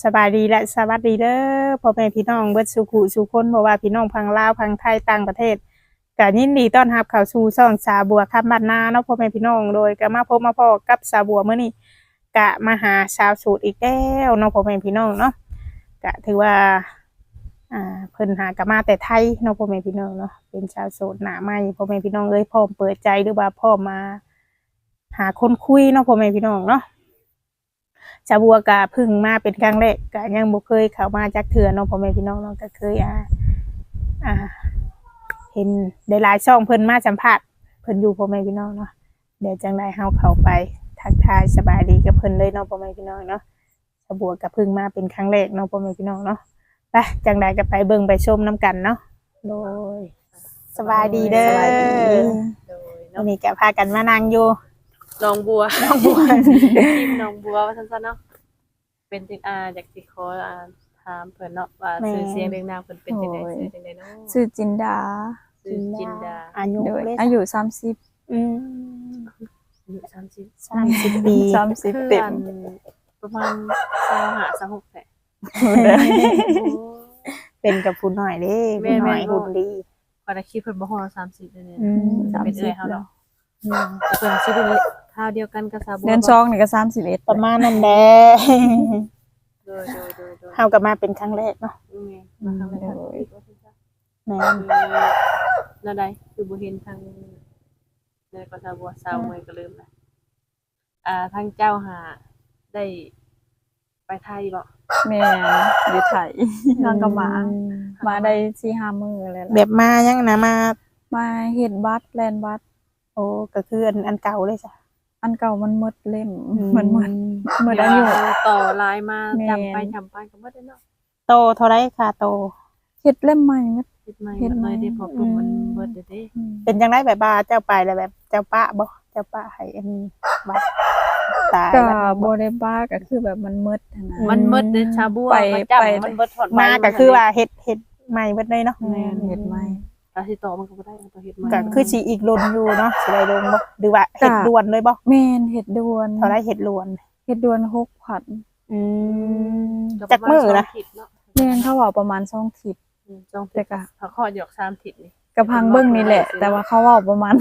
สบายดีและสวัสดีเด้อพ่อแม่พี่น้องเบิดสุขุสุคนบ่ว่าพี่น้องพังลาวพังไทยต่างประเทศก็ยินดีต้อนรับเข้าสู่ช่องสาบัวคำบ้านนาเนาะพ่อแม่พี่น้องโดยก็มาพบมาพอกับสาบัวมื้อนี้กะมาหาสาวสูตรอีกแล้วเนาะพ่อแม่พี่น้องเนาะก็ถือว่าอ่าเพิ่นหากะมาแต่ไทยเนาะพ่อแม่พี่น้องเนาะเป็นชาวโสดหน้าใหม่พ่อแม่พี่น้องเอ้ยพร้อมเปิดใจหรือว่าพร้อมมาหาคนคุยเนาะพ่อแม่พี่น้องเนาะ ชาบัวกะเพึ่งมาเป็นครั้งแรกกะยังบ่เคยเข้ามาจักเถื่อเนาะพ่อแม่พี่น้องเนาะก็เคยอ่าอ่า เห็นได้หลายช่องเพิ่นมาสัมภาษณ์เพิ่นอยู่พ่อแม่พี่น้องเนาะเดี๋ยวจังไดเฮาเข้าไปทักทายสบายดีกับเพิ่นเลยเนาะพ่อแม่พี่น้องเนาะชาบัวกะเพึ่งมาเป็นครั้งแรกเนาะพ่อแม่พี่น้องเนาะไปจังไดก็ไปเบิ่งไปชมน้กันเนาะโดยสบายดีเด้อสบายดีโดยวันนี้ก็พากันมานั่งอยู่ น้องบัวน้องบัวทีมน้องบัวว่าสั้นๆเนาะเป็นจิตอาอยากสิขออ่าถามเพิ่นเนาะว่าแม่ชื่อเสียงเรียงนามเพิ่นเป็นจังได๋โอ้ยชื่อจังไดเนาะชื่อจินดาชื่อจินดาอายุโดยเลยอายุสามสิบอืมอายุ30สามสิบปีสามสิบคือเต็มอันประมาณ25 26แหละเป็นกับผู้หน่อยเด้แม่ผู้หน่อยแม่หุ่นดีพอได้คิดเพิ่นบ่ฮอด30เลยเนี่ยอืมสามเป็นสิเอ้บยเฮาแล้วเนาะแต่เพิ่นสิเป็น ข้าวเดียวกันกับสาวบัวเดือนสองนี่ก็สามสิบเอ็ดประมาณนั้นแหละโดยโดยโดยโดยเฮากับมาเป็นครั้งแรกเนาะอืมมาทางไหนทางนี้ว่าซั่นซะแม่นนั่นใดคือบุเห็นทางในกสาบัวสาวเมยก็ลืมละอ่าทางเจ้าหาได้ไปไทยบ่แม่อยู่ไทยนอนกับหมามาได้สี่ห้ามือเลยแบล่ะบมายังนะมามาเฮ็ดบัตรแลนบัตรโอ้ก็คืออันอันเก่าเลยจ้ะ อันเก่ามันหมดเล่มมันหมดหมดเดี๋อายวยุว่าต่อลายมาแม่นจำไปจำไปก็บ่ได้เนาะโตเท่าไรค่ะโตเฮ็ดเล่มใหม่หมดเฮ็ดใหม่เฮ็ดหมดใหม่เลยเด้พอปรุงมันเบิดเด้อเด้เป็นจังไดแบบว่าเจ้าไปแล้วแบบ เจ้าป้าบ่เจ้าป้าให้อันบัดตายก็บัดบ่ได้บ้าก็คือแบบมันหมดหั้นนะมันเบิดเด้อชาบัวไปมาจำไปมันเบิดถอดมาก็คือว่าเฮ็ดเฮ็ดใหม่เบิดเลยเนาะแม่นเฮ็ดใหม่ ถ้าสิต่อมันก็บ่ได้มันต้องเฮ็ดใหม่ก็คือสิอีกรุ่นอยู่เนาะสิได้ลงบ่หรือว่าเฮ็ดก็ด่วนเลยบ่แม่นเฮ็ดด่วนเท่าไรเฮ็ดด่วนเฮ็ดด่วนหกพันอืมก็จักประาณมือสงนะทิศเนาะแม่นเขาว่าประมาณ2ทิศอืมสองแต่ทิศก็ถ้าข้อหยอกสามทิศนี่กระพังเบิ้งนี่แหละ แต่ว่าเขาเว่าประมาณ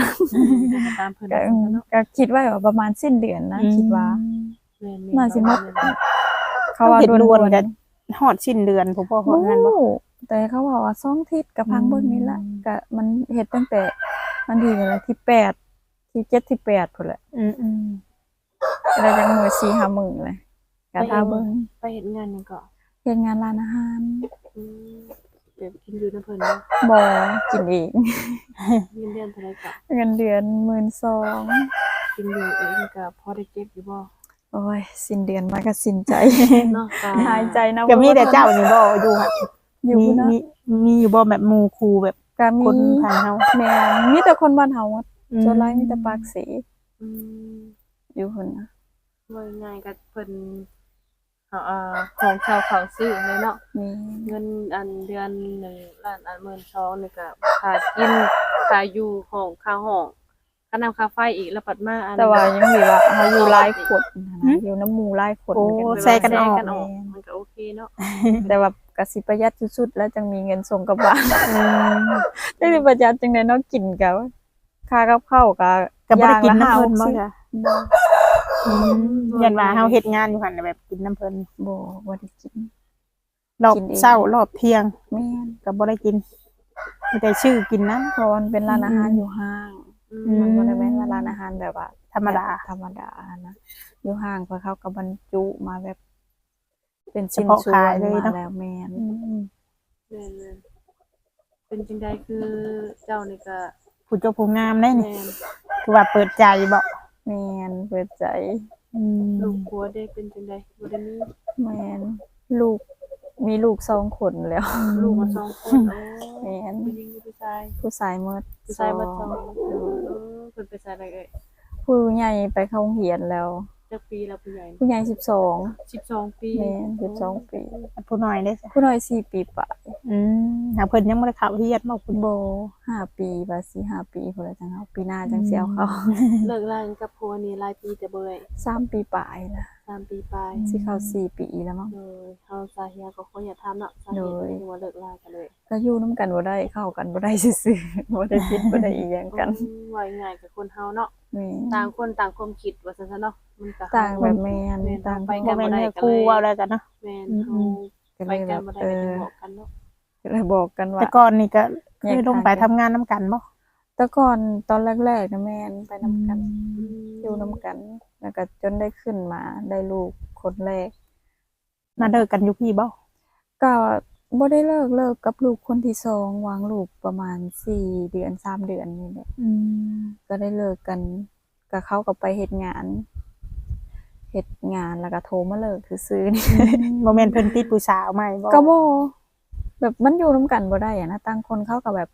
ตามเพิ่นก็เนาะก็คิดว่าแบบประมาณสิ้นเดือนนะคิดว่าแม่นน่าสิหมดแม่นเขาว่าเฮ็ดด่ด่วนวนกันฮอดสิ้นเดือนผมบ่ฮอดโอ้งานบ่ แต่เขาว่าว่าสองทิศกระพังเบิ้งนี่ละอืมก็มันเฮ็ดตั้งแต่วันที่อะไรที่แปดที่เจ็ดที่แปดพุ่นแหละอืมอืมแล้วจังมือสี่ห้ามือเลยก็ทาเบิ้งไปเฮ็ดงานหยังก็เฮ็ดงานร้านอาหารอืมเดี๋ยวกินอยู่นะเพิ่นเนาะบ่กินเองเงินเดือนเท่าไหร่ก็เงินเดือนหมื่นสองกินอยู่เองก็พอได้เก็บอยู่บ่โอ้ยสิ้นเดือนมาก็สิ้นใจเนาะก็หายใจนะก็มีแต่เจ้านี่บ่อยู่ค่ะ อยู่มีนะมีมีอยู่บ่แบบหมู่ครูแบบก็มีคนผ่านเฮาแม่นมีแต่คนบ้านเฮาอะอืมส่วนหลายมีแต่ปากเสีอืมอยู่พุ่นนะว่าง่ายก็เพิ่นเอาอ่าของชาวเขาซื้อเลยเนาะ มีเงินอันเดือนหนึ่งล้านอันหมื่นสองนี่ก็ค่ากินค่าอยู่ห้องค่าห้องค่าน้ำค่าไฟอีกแล้วปัดมาอัน แต่ว่ายังมีว่าเฮาอยู่หลายคนนะอยู่น้ำหมู่หลายคนโอ้เหมือนกันใส่กันออกแชร์กันออกมันก็โอเคเนาะ แต่ว่า ก็สิประหยัดสุดๆแล้วจังมีเงินส่งกลับบ้านอืมจังสิประหยัดจังได๋เนาะกินก็ค่ากับข้าวก็ก็บ่ได้กินอย่างละน้ำเพิ่นบ่50จ้ะอืมยันว่าเฮาเฮ็ดงานอยู่หั่นน่ะแบบกินน้ำเพิ่นบ่บ่ได้กินรอบกินเองเช้ารอบเที่ยงแม่นก็บ่ได้กินมีแต่ชื่อกินน้เพราะมันเป็นร้านอาหารอยู่ห้างอือืมันมบ่ได้แม่นว่าร้านอาหารแบบว่าำธรรมดาธรรมดานะอยู่ห้างเพราะเขาก็บรรจุมาแบบ เป็นเฉชิ้นพาะส่วขายนเลยมาเนาะแล้วแม่นอืมแม่นๆเป็นจังใดคือเจ้านี่ก็ผู้เจ้าผู้งามได้นี่แม่นคือว่าเปิดใจบ่แม่นเปิดใจอืมลูกผัวได้เป็นจังใดบ่ได้มีแม่นลูก มีลูกสองคนแล้วลูกมาสองคนโอ้แม่นผู้หญิงกับผู้ชายผู้ชายหมดผู้ชายมาสองสองเออเพิ่นไปใส่อะไรเอ่ยผู้ใหญ่ไปเข้าโรงเรียนแล้ว จักปีแล้วผู้ใหญ่ผู้ใหญ่สิบสอง12ปีแม่นสิบสองปีผู้น้อยได้จ้ะผู้น้อยสี่ปีปลายอืมหาเพิ่นยังบ่ได้เข้าเรียนบ่คุณโบห้าปีบาสี่ห้าปีพุ่นละจังเขาปีหน้าจังสิเอาเขาเลิกลากันกับผัวนี่หลายปีแต่บ่ได้สามปีปลายละ 3ปีปลายสิเข้าสี่ปีแล้วมั้ง เลยเฮาสาเหตุก็ขออย่าถามเนาะสาเหโดตุยที่ว่าเลิกลากันเลยก็อยู่น้ำกันบ่ได้เข้ากันบ่ได้ซื่อๆบ่ได้คิดบ่ได้อีหยังกันอืมว่าง่ายๆกับคนเฮาเนาะแม่นต่างคนต่างความคิดว่าซั่นซะเนาะมันก็ต่างแบบแม่นแม่นต่างไปบ่แม่นเนื้อคู่เว้าแล้วกันเนาะแม่นอืมเฮาก็ไปเลยแบกันบบ่ได้เอก็อจะบอกกันเนาะก็เลยบอกกันว่าแต่ก่อนนี่ก็แยเคกยลงไปทางกันทำงานนํกันบ่ แต่ก่อนตอนแรกๆนะแม่นไปนํกันอืมอยู่นํกัน แล้วก็จนได้ขึ้นมาได้ลูกคนแรกมาเลิกกันอยู่พี่บ่ก็บ่ได้เลิกเลิกกับลูกคนที่สองวางลูกประมาณสี่เดือนสามเดือนนี่แหละอืมก็ได้เลิกกันกับเขาก็ไปเฮ็ดงานเฮ็ดงานแล้วก็โทรมาเลิกซื่อๆนี่ บ่แม่นเพิ่นติดผู้สาวใหม่บ่ก็บ่แบบมันอยู่นํกันบ่ได้อะนะต่างคนเขาก็แบบ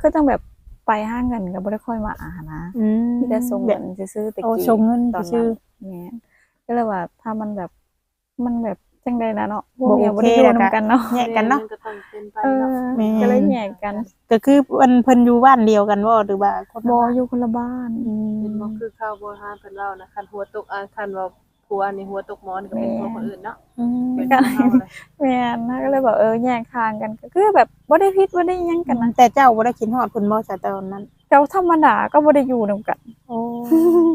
ก็ต้องแบบ ไปห้างกันก็บ่ได้ค่อยมาอ่านะอืมมีแต่ส่งแบเงิบนซื้อๆตะโอ้กี้ส่งเงินตอนซื่นั้อนเนี่ยก็เลยว่าถ้ามันแบบมันแบบจังไดนะเนาะพวบ่กเมียโอบ่เคได้อยู่แล้วก็นํกันเนาะแยกกันเนาะแม่ก็ต้องเป็นไปเออเนาะแม่ก็เลยแยกกัน ก็คือเพิ่นเพิ่นอยู่บ้านเดียวกันบ่หรือว่าคนบ่ละบ้านอยู่คนละบ้านอืมเป็นบ่คือข้าวโบราณเพิ่นเล่านะคันหัวตกอ่าคันว่า ผัวนี่หัวตกหมอนก็เป็นผัวคนอื่นเนาะอืมเป็นคนเฮาเลยแม่นนะก็เลยบอกเออแยกทางกันก็คือแบบบ่ได้ผิดบ่ได้หยังกันนะแต่เจ้าบ่ได้คิดฮอดเพิ่นบ่ซะตอนนั้น เจ้าธรรมดาก็บ่ได้อยู่นํกัน โอ้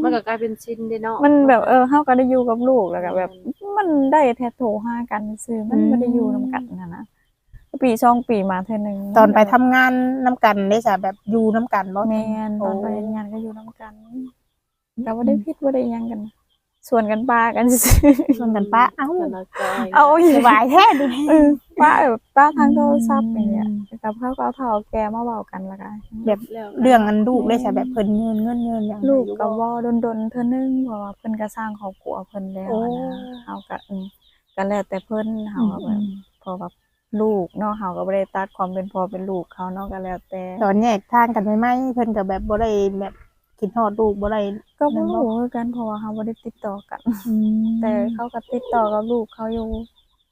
มันก็กลายเป็นชิ้นเด้เนาะมันแบบเออเฮาก็ได้อยู่กับลูกแล้วก็แบบ มันได้แท้โทรหากันซื่อมันบ่ได้อยู่นํกันนะนะปีสองปีมาเทื่อนึงตอนไปทำงานนํกันได้ซะแบบอยู่นํกันบ่แม่นตอนไปเฮ็ดงานก็อยู่นํกันก็บ่ได้ผิดบ่ได้หยังกัน ส่วนกันปากันซื่อชวนกันปะเอ้าสถานการณ์เอาอีสกบายแท้ดิเออป้าแบบป้าทางโทรศัพท์อย่างเงี้ยกับเขาก็เอาเท่าแกมาเว้ากันละกันแบบแล้วเรื่องอันลูกได้ซะแบบเพิ่นเงินเงินเงินหยังลูกอยู่ก็บ่เว้าดนๆเทื่อนึงเพราะว่าเพิ่นก็สร้างครอบครัวเพิ่นแล้วอะนะโอ้เฮาก็อืมก็แล้วแต่เพิ่นเฮาก็แบบเพอแบบลูกเนาะเฮาก็บ่ได้ตัดความเป็นพ่อเป็นลูกเขาเนาะก็แล้วแต่ตอนแยกทางกันใหม่ๆเพิ่นก็แบบบ่ได้แบบ คิดฮอดลูกบ่ได้ก็บ่รู้คือกันเพราะว่าเฮาบ่ได้ติดต่อกันอืมแต่เขาก็ติดต่อกับลูกเขาอยู่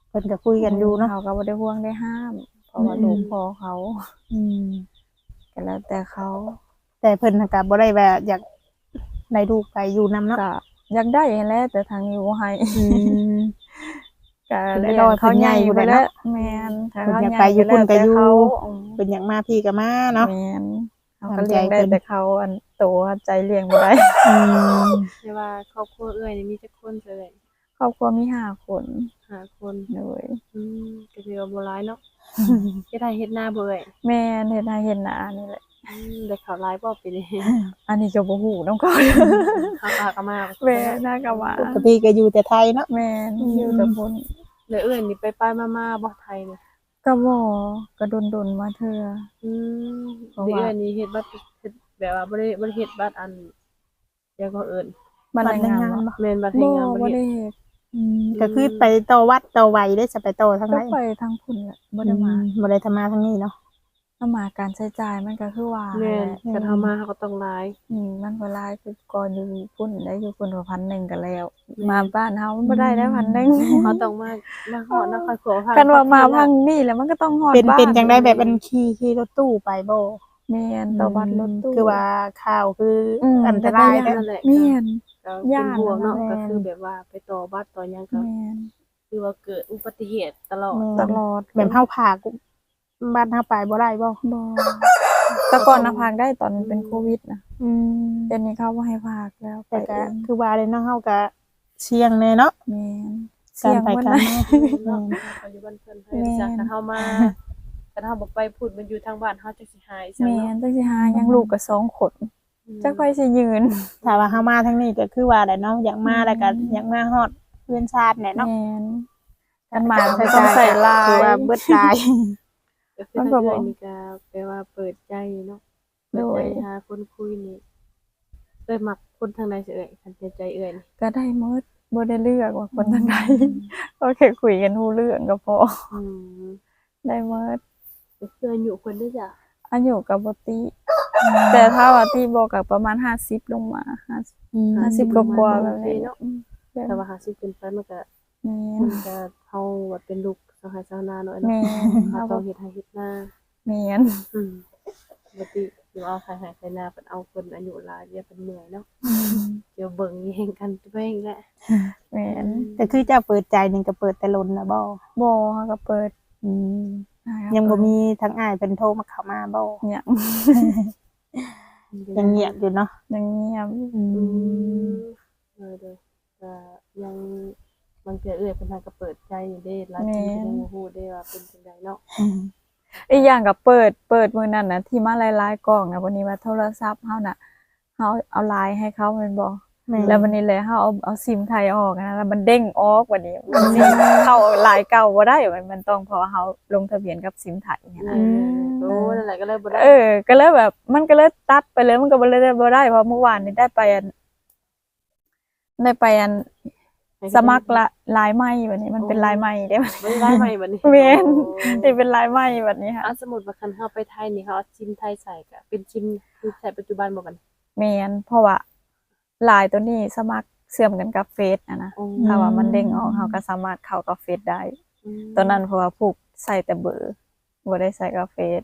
เพิ่นก็คุยกันอยู่เนาะเฮาก็บ่ได้ห่วงได้ห้าม เพราะว่าอืมลูกพ่อเขา อืมก็แล้วแต่เขา แต่เพิ่นน่ะก็บ่ได้แบบอยากได้ลูกไปอยู่นํเนาะก็อยากได้แหละแต่ทางนี้บ่ให้อืมก็ได้เลี้ยรองให้เขาเพิ่นใหใหญ่ญ่อยู่ไปแล้แล้ววแม่นถ้าเพิ่นเขาอยากใหญ่ไปอยู่แล้วเพิ่นก็อยู่แต่เขาอืมเพิ่นอยากมาพี่ก็มาเนาะแม่นเขาตามก็เลี้ยงใจได้เพิ่นแต่เขาอัน โตใจเลี้ยงบ่ได้อืมแต่ว่าครอบครัวเอ้ยนี่มีจักคนเอ่ยครอบครัวมีห้าคนห้าคนเลยอืมก็ถือว่าบ่หลายเนาะเฮ็ดให้เฮ็ดหน้าเบ่เอ้ยแม่นเฮ็ดให้เห็นหน้านี่แหละอืมได้ข่าวร้ายบ่ปีนี้อันนี้ก็บ่ฮู้นำเขาข้าวปลากะมาแม่น่าก็ว่าปกติก็อยู่แต่ไทยเนาะแม่นอืมอยู่แต่พุ่นแล้วเอ้ยนี่ไปๆมาๆบ่ไทยนี่ก็บ่ก็ดนๆมาเทื่ออืมเพราะเดี๋ยวว่าเอ้ยนี่เฮ็ดบัตรเฮ็ด แบบว่าบ่ได้บ่ได้เฮ็ดบัตรอันเดี๋ยวก็เอิ้นมาบัราดยแรงงานงานบ่บ่แม่นบัตรแรบ่งงานบ่บ่ได้ได้เฮ็ดเฮ็ดอืมก็คือไปต่อวัดต่อไวได้จะไปต่อทางไหก็นไปทางพุ่นแหละบ่ได้มาอืบ่ได้ทำมาทางนี้เนาะ ถ้ามาการใช้จ่ายมันก็คือว่าแม่นแหละก็ทำมาเขาก็ต้องหลาย อืมมันก็หลายคือก่อนอยู่พุ่นได้อยู่พุ่นก็พันหนึ่งก็แล้ว มาบ้านเฮามันบ่ได้ได้พันหนึ่งเขาต้องมามาฮอดนครขอพักันว่ามาพังนี่แหล้วมันก็ต้องฮอดเป็นบ้านเป็นจังได้แบบมันขี่ขี่รถตู้ไปบ่ แม่นต่อบัตรรถตู้ คือว่าข่าวคืออมอันตรายแต่นะก็นั่นแหละแม่น ก็เป็นย่านห่วงเนาะนั่นแหละ ก็คือแบบว่าไปต่อบัตรต่อหยังก็แม่นคือว่าเกิดอุบัติเหตุตลอดตลอดแบบเฮาพากูบ้านเฮาไปบ่ได้บ่บ่แต่ก่อนนะพากได้ตอนเป็นโควิดนะอืมเดี๋ยวนี้เขาบ่ให้พากแล้วไปแต่ก็เองคือว่าเลยเนาะเฮาก็เสี่ยงแน่เนาะแม่นกาเสี่รยงไปเบิ่กันได้มา เนาะเขาอยู่บ้านเพิ่นให้แม่จากกันเฮามา กันเฮาบ่ไปพูดมันอยู่ทางบ้านเฮาจักสิหายจังแม่เนาะนจังสิหายังลูกก็สองคนจักไปสิยืนถ้าว่าเฮามาทางนี้ก็คือว่าแหละเนาะอยากมาแล้วก็อยากมาฮอดเพื่อนชาติแหละเนาะแม่นกันมาก็ต้องใส่ลายคือว่าเบิดลายก็คือมันทางก็บ่เอ้ยนี่ก็แปลว่าเปิดใจเนาะเปิดโดใจยหาคนคุยนี่เอ้ยมักคนทางใดสิเอ้ยคันเสียใจเอ้ยนี่ก็ได้หมดบ่ได้เลือกว่าคนทางใดก็แค่คุยกันรู้เรื่องก็พออืมได้หมดก็ คืออายุเพิ่นเด้อจ้ะอายุก็บ่ติ แต่ถ้าว่าที่บอกกับประมาณ50ลงมา50อืม50กว่าๆแบบนี้เนาะอืมแบบแต่ว่าหาสิขึ้นไปมันก็แม่มันนจะเฮาว่าเป็นลูกสหายชาวนาเนาะแม่เนาะนเฮาต้องเฮ็ดให้เฮ็ดนาแม่นอืมปกติอยู่เอาขายหายขายนาเพิ่นเอาคนอายุหลายเดี๋ยวเพิ่นเมื่อยเนาะเดี๋ยวเบิ่งแย่งกันไปเองแหละแม่นแต่คือเจ้าเปิดใจนี่ก็เปิดแต่ลนนะบ่บ่เฮาก็เปิดอืมนะครับ ยังบ่มีทั้งอ้ายเป็นโทรมาเข้ามาบ่ยังยังเงียบอยู่เนาะยังเงียบอือืมมเออเด้อก็ยังบางเทื่อเอื้อยเพิ่นก็เปิดใจอยู่เด้หลายคนก็ยังบ่ฮู้เด้ว่าเป็นจังไดเนาะอีกอย่างก็เปิดเปิดมื้อนั้นน่ะที่มาหลายๆกล่องนะวันนี้ว่าโทรศัพท์เฮาน่ะเฮาเอาไลน์ให้เขาแม่นบ่ แม่ แล้ววันนี้เลยเฮาเอาเอาซิมไทยออกนะแล้วมันเด้งออกวันนี้มันสิเข้าไลน์เก่าบ่ได้มันมันต้องเพราะว่าเฮาลงทะเบียนกับซิมไทยเนี่ยนะ โอ้นั่นแหละก็เลยบ่ได้เออ ก็เลยแบบ มันก็เลยตัดไปเลย มันก็บ่เลยได้บ่ได้เพราะเมื่อวานนี้ได้ไปอันได้ไปอันสมัครละลายใหม่บัดนี้มันเป็นลายใหม่ได้บัดบ่ได้ใหม่บัดนี้แม่นโอ้นี่เป็นลายใหม่บัดนี้ค่ะอะสมมุติว่าคันเฮาไปไทยนี่เฮาเอาซิมไทยใส่ก็เป็นซิมที่ใช้ปัจจุบันบ่บัดนี้แม่นเพราะว่า ลายตัวนี้สมัครเชื่อมกันกับเฟซอะนะโอ้ถ้าว่ามันเด้งออกเฮาก็สามารถเข้ากับเฟซได้ ตอนนั้นเพราะว่าผูกใส่แต่เบอร์บ่ได้ใส่กับเฟซ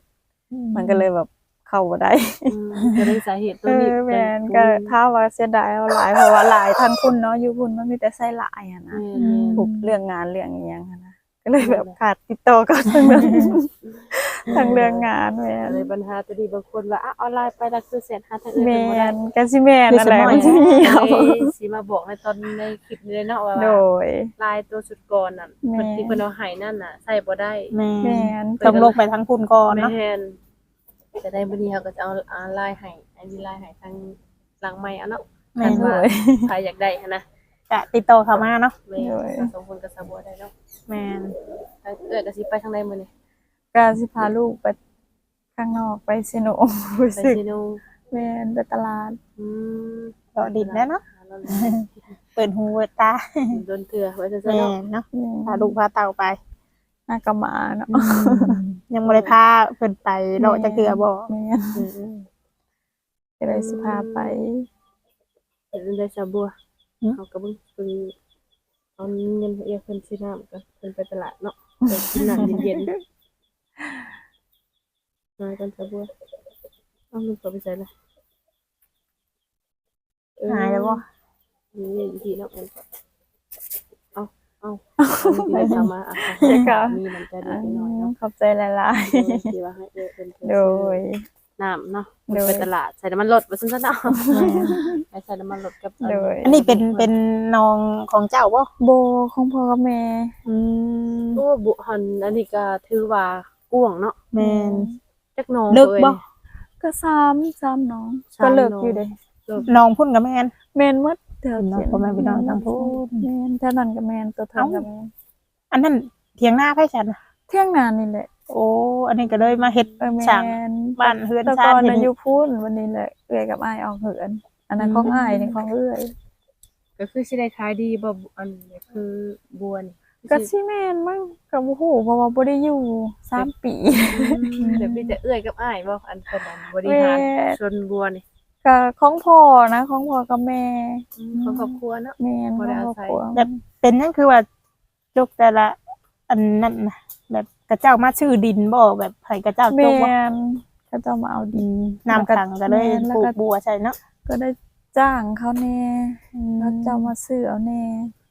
มันก็เลยแบบเข้าบ่ได้ อืมก็เลยสาเหตุตัเอวนี้อแม่นก็ถ้าว่าเสียดายเอาหลายเพราะว่าหลายทางคุณเนาะอยู่คุณมันมีแต่ใส่หลายอะนะแม่นผูกเรื่องงานเรื่องอีหยังอะนะก็เลยแบบขาดติดต่อกับทางเรื่อง ทางเรื่องงานแม่ๆนเลยปัญหาตัวนี้บางคนว่าอะออนไลน์ไปแล้วคือเสร็จหาทางอื่นแม่บ่ได้นก็สิแม่นนั่นแหละมันสิมีเอาเลยสิมาบอกในตอนในคลิปนี้เลยเนาะว่าโดย ลายตัวสุดก่อนน่ะแม่เพิ่นที่เพิ่นเอาให้นั่นน่ะใส่บ่ได้แม่แม่นต้องลงไปทั้งคุณก่อนเนาะแม่นจะได้บ่ดีเขาก็จะเอาอ่าลายให้อันนี้ลายให้ทางหลังใหม่เอาเนาะแม่นโดว่ายใครอยากได้หันนะจะติดต่อเข้ามาเนาะแม่โดย สองคนก็สะบัวได้เนาะแม่นทางเอื้อยก็สิไปทางใดมื้อนี้ ก็สิพาลูกไปข้างนอกไปซิโนรู้ไปสึกซิโนแม่นไปตลาดอืมดอกดินแล้วเนาะแล้วเปิดหูเปิดตาโดนเถื่อไว้ซะแม่เนาะนเนาะแม่นพาลูกพาเต่าไป น่ากะหมาเนาะยังบ่ได้พาเพิ่นไปเลาะจะเกลือบ่แม่นอืม ก็เลยสิพาไปเดี๋ยวได้สะบัวอืม เขาก็เบิ่งเพิ่นเอาเงินให้เอื้อยเพิ่นซื้อน้ำก็เพิ่นไปตลาดเนาะไปกินน้ำเย็นๆ มากันสะบัวเอาลูกก็ไปใส่ละเออหายแล้วบ่นี่อยู่ที่เนาะมันก็เอาเอาไปทำมาอะเดี๋ยวก่อนมีน้ำใจเล็กน้อยเนาะขอบใจหลายเออที่ว่าให้เอื้อยเพิ่นๆโดยน้ำเนาะโดยไปตลาดใส่น้ำมันรถว่าซั่นซะเนาะไปใส่น้ำมันรถกับโดยอันนี้เป็นเป็นน้องของเจ้าบ่โบของพ่อกับแม่อืมโอ้บุหันอันนี้ก็ถือว่า กว้างเนาะแม่นจักหน้องลึกบ่เอ้ย ก็ซ้ำซ้ำน้อง ซ้ำก็เลิกน้อง อยู่เด้น้องพุ่นกับแม่น แม่นหมดเถอะเนาะพ่อแม่พี่น้องทั้งพูด แม่นเท่านั้นก็แม่นตัวเท่ากับแม่นอันนั้นเถียงหน้าไผฉันน่ะเที่ยงนานนี่แหละโอ้ อันนี้ก็เลยมาเฮ็ดเออแม่สั่ง นบ้านเฮือนแต่ชาก่อนติน่ะเห็น อยู่พูนวันนี้แหละเอื้อยกับอ้ายออกเหือนอันนั้นของอ้ายนี่ของเอื้อยก็คือสิได้ขายดีบ่อันนี้คือบัวนี่ ก็สิแม่นมั้งก็บ่ฮู้เพราะว่าบ่ได้อยู่สามปี เดี๋ยวมีแต่เอื้อยกับอ้ายบ่อันเพิ่นอันบริหารแม่ชนบัวนี่ก็ของพ่อนะของพ่อกับแม่ของครอบครัวเนาะ แม่นบ่ได้ของเอาครอบใส่ครัวแบบเป็นนั่นคือว่าจกแต่ละ อันนั้นนะแบบกระเจ้ามาชื่อดินบ่แบบไผกระเจ้าจแม่กบ่นก็จะมาเอาดินน้ำขังก็เลยแม่นแล้วปลูก็กบัวใช่เนาะก็ได้จ้างเขาแน่แล้วเจ้ามาซื้อเอาแน่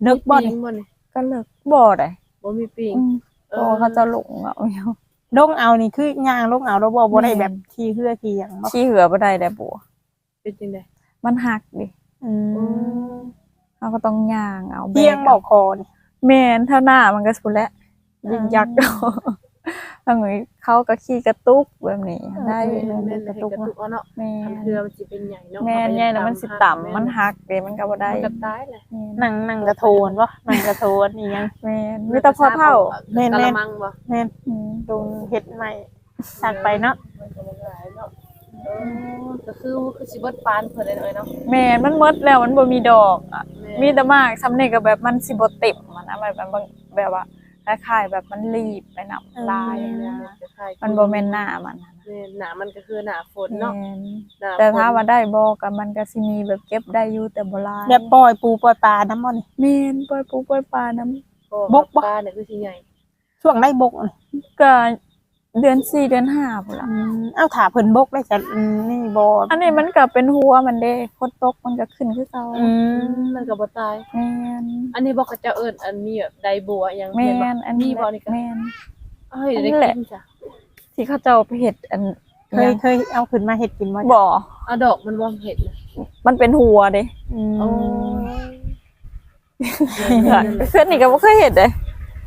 นึกบ่มีนี่ปิงบ่นี่ ก็เลิกบ่ได้บ่มีปิงอืมเพราะว่าเขาจะหลงเอาอยู่ลงเอานี่คือย่างลงเอาแล้วบ่บ่ได้แบบขี้เหือขี้หยังบ่ขี้เหือบ่ได้ได้บัวเป็นจังได๋มันหักดิอือืมมเขาก็ต้องย่างเอาเที่ยงบ่คอนี่แม่นเท่าหน้ามันก็สุดแล้วยิงยักษ์เอา บางทีเขาก็ขี้กระตุกแบบนี้ได้แม่นแม่นให้กระตุกเอาเนาะแม่อันนเรือมันสิเป็นใหญ่เนาะแม่นใหญ่แล้วมันสิต่ำมันหักเด้มันก็บ่ได้มันก็ตายแหละแม่นนั่งนั่งกระโทนบ่นั่งกระโทนอีหยังแม่นมีแต่พอเท่าแม่นกะแม่ละนมังบ่แม่นอืมลงเฮ็ดใหม่สักไปเนาะมันก็บ่หลายเนาะเออก็คือคือสิเบิดปานเพิ่นเลยเนาะเนาะแม่นมันหมดแล้วมันบ่มีดอกอะแม่มีแต่มากสำเนียงก็แบบมันสิบ่เต็มมันนะแบบแบบแบบว่า คล้ายๆแบบมันรีบไปนำลายนะคล้ายๆมันบ่แม่นหน้ามันนะแแม่นหน้ามันก็คือหน้าฝนเนาะแม่นหน้าแต่ฝนถ้าว่าได้บ่ก็มันก็สิมีแบบเก็บได้อยู่แต่บ่หลายแบบปล่อยปูปล่อยปลาน้ำมันแม่นปล่อยปูปล่อยปลานํเพราะบว่ากบ่ปลาเนี่ยคือสิใหญ่ช่วงได้บกนี่ก็ เดือน4เดือน5พุ่นล่ะอืมเอาถาเพิ่นบกได้จ้ะอืมนี่บ่อันนี้มันก็เป็นหัวมันเด้ฝนตกมันก็ขึ้นคือเก่าอือืมมมันก็บ่ตาย แม่นอันนี้บอกเขาเจ้าเอิ้นอันมีแบบไดบัวอย่างแม่เห็นบ่นอันมีนี้บ่นี่ก็แม่นเอ้ยอันได้นี้แหละ กินจ้ะที่เขาเจ้าไปเฮ็ดอันเคยเคยเอาขึ้นมาเฮ็ดกินบ่จ้ะบ่เอาดอกมันบ่เห็ดนะมันเป็นหัวเด้อืมโอ้เพื่อนนี่ก็บ่เคยเฮ็ดเด้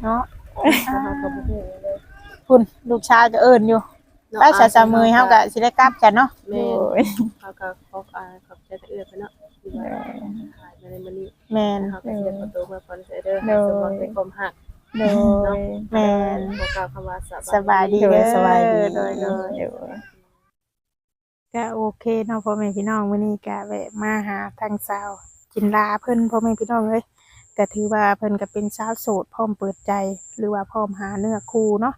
เนาะก็เฮาก็บ่ฮู้เลย คุณลูกชายก็เอิ้นอยู่เนาะได้ชาชามือเฮาก็สิได้กลับจ้ะเนาะแม่โอ้นยเขาก็ขอบอ่าขอบใจแต่เอื้อไปเนาะที่ว่าขายมาในมื้อนี้แม่นเขาก็สิได้ประตูมาคอนเสิร์ตเด้อเด้ให้อสมหวังในความหักโดยแม่นขอกล่าวคำว่าสบายดีโดเด้ยอสบายดีโดยโดยเดี๋ยวก็โอเคเนาะพ่อแม่พี่น้องมื้อนี้ก็แวะมาหาทางสาวจินลาเพิ่นพ่อแม่พี่น้องเอ้ยก็ถือว่าเพิ่นก็เป็นสาวโสดพร้อมเปิดใจหรือว่าพร้อมหาเนื้อคู่เนาะ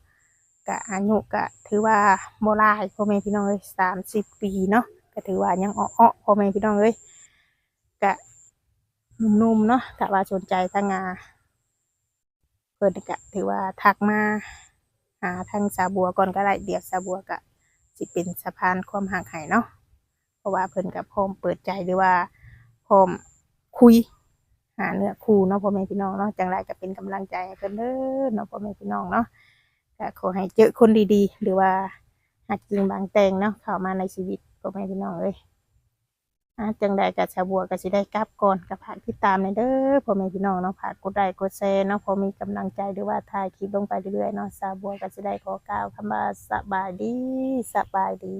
ก็อายุก็ถือว่าบ่หลายพ่อแม่พี่น้องเอ้ย30ปีเนาะก็ถือว่ายังอ้อพ่อแม่พี่น้องเอ้ยก็หนุ่มๆเนาะถ้าว่าสนใจทางงาเพิ่นก็ถือว่าทักมาหาทางสาวบัวก่อนก็ได้เดี๋ยวสาวบัวก็สิเป็นสะพานความหักให้เนาะเพราะว่าเพิ่นกับพร้อมเปิดใจหรือว่าพร้อมคุย หาเนื้อคู่เนาะพ่อแม่พี่น้องเนาะจังไรก็เป็นกำลังใจเพิ่นเด้อเนาะพ่อแม่พี่น้องเนาะ ก็ขอให้เจอคนดีๆ หรือว่าหักจริงบางแตงเนาะเข้ามาในชีวิตพ่อแม่พี่น้องเลยอะจังใดกับชาวบัวก็สิได้กลับก่อนกับผากที่ตามในเด้อพ่อแม่พี่น้องเนาะผากกดไลค์กดแชร์เนาะพอมีกำลังใจหรือว่าถ่ายคลิปลงไปเรื่อยๆเนาะชาวบัวก็สิได้ขอกล่าวคำว่าสบายดีสบายดี